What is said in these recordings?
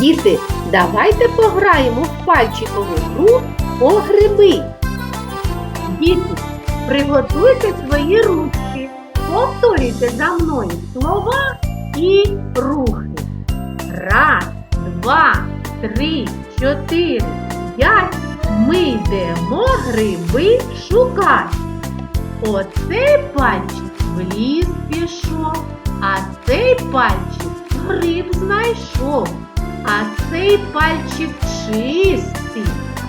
Діти, давайте пограємо в пальчикову гру по гриби. Діти, приготуйте свої ручки. Повторюйте за мною слова і рухи. Раз, два, три, чотири, п'ять. Ми йдемо гриби шукати. Оцей пальчик в ліс пішов, а цей пальчик гриб знайшов, а цей пальчик чистий,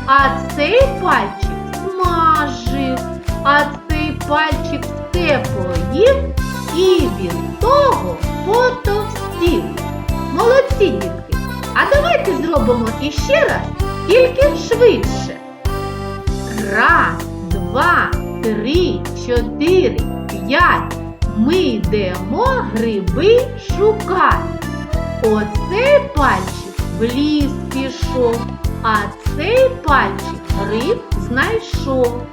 а цей пальчик смажив, а цей пальчик поїв і від того потовстів. Молодці, дітки! А давайте зробимо іще раз, тільки швидше. Раз, два, три, чотири, п'ять. Ми йдемо гриби шукати. Оцей пальчик в ліс пішов, а цей пальчик гриб знайшов,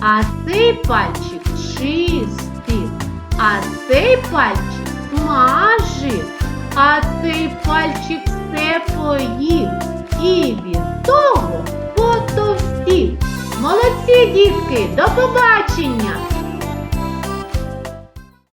а цей пальчик чистив, а цей пальчик смажив, а цей пальчик все поїв. І від того потовстів. Молодці, дітки, до побачення!